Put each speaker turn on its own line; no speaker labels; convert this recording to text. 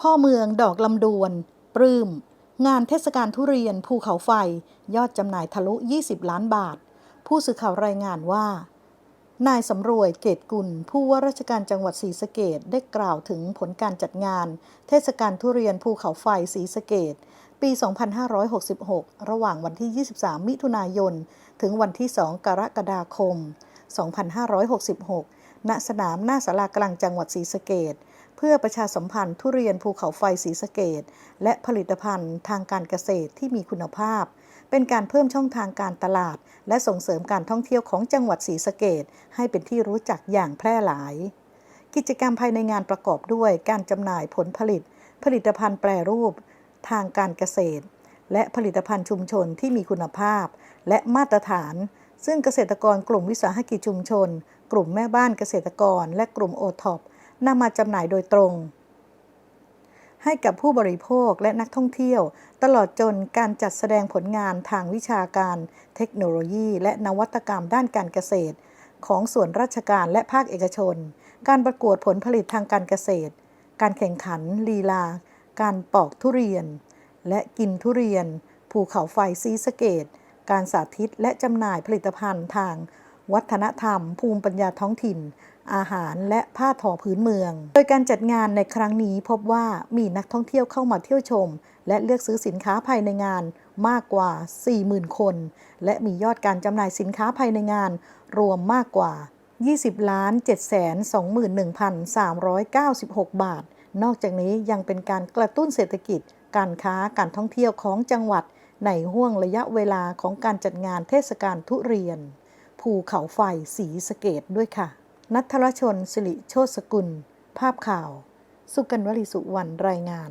พ่อเมืองดอกลำดวน ปลื้ม งานเทศกาลทุเรียนภูเขาไฟ ยอดจำหน่ายทะลุ 20 ล้านบาท ผู้สื่อข่าวรายงานว่า นายสำรวยเกตกุล ผู้ว่าราชการจังหวัดศรีสะเกดได้กล่าวถึงผลการจัดงาน เทศกาลทุเรียนภูเขาไฟศรีสะเกดปี 2566 ระหว่างวันที่ 23 มิถุนายน ถึงวันที่ 2 กรกฎาคม 2566 ณ สนามหน้าสารากลางจังหวัดศรีสะเกด เพื่อประชาสัมพันธ์ทุเรียนภูเขาไฟศรีสะเกดและผลิตภัณฑ์ทางการเกษตรที่มีคุณภาพ เป็นการเพิ่มช่องทางการตลาด และส่งเสริมการท่องเที่ยวของจังหวัดศรีสะเกดให้เป็นที่รู้จักอย่างแพร่หลาย กิจกรรมภายในงานประกอบด้วยการจำหน่ายผลผลิต ผลิตภัณฑ์แปรรูป ทางการเกษตร และผลิตภัณฑ์ชุมชนที่มีคุณภาพ และมาตรฐาน ซึ่งเกษตรกรกลุ่มวิสาหกิจชุมชน กลุ่มแม่บ้านเกษตรกร และกลุ่มโอท็อป นำมาจำหน่ายโดยตรง ให้กับผู้บริโภคและนักท่องเที่ยว ตลอดจนการจัดแสดงผลงานทางวิชาการ เทคโนโลยี และนวัตกรรมด้านการเกษตร ของส่วนราชการและภาคเอกชน การประกวดผลผลิตทางการเกษตร การแข่งขัน ลีลา การปอกทุเรียน และกินทุเรียน ภูเขาไฟซีสเกต การสาธิตและจำหน่ายผลิตภัณฑ์ทาง วัฒนธรรม ภูมิปัญญาท้องถิ่น อาหารและผ้าทอพื้นเมือง โดยการจัดงานในครั้งนี้พบว่ามีนักท่องเที่ยวเข้ามาเที่ยวชม และเลือกซื้อสินค้าภายในงานมากกว่า 40,000 คน และมียอดการจำหน่ายสินค้าภายในงาน รวมมากกว่า 20ล้าน721,396 บาท นอกจากนี้ยังเป็นการกระตุ้นเศรษฐกิจ การค้าการท่องเที่ยวของจังหวัดในห่วงระยะเวลาของการจัดงานเทศกาลทุเรียน ภูเขาไฟสีสเกตด้วยค่ะ นัทรชนสิริโชตสกุล ภาพข่าว สุกันวลิสุวรรณรายงาน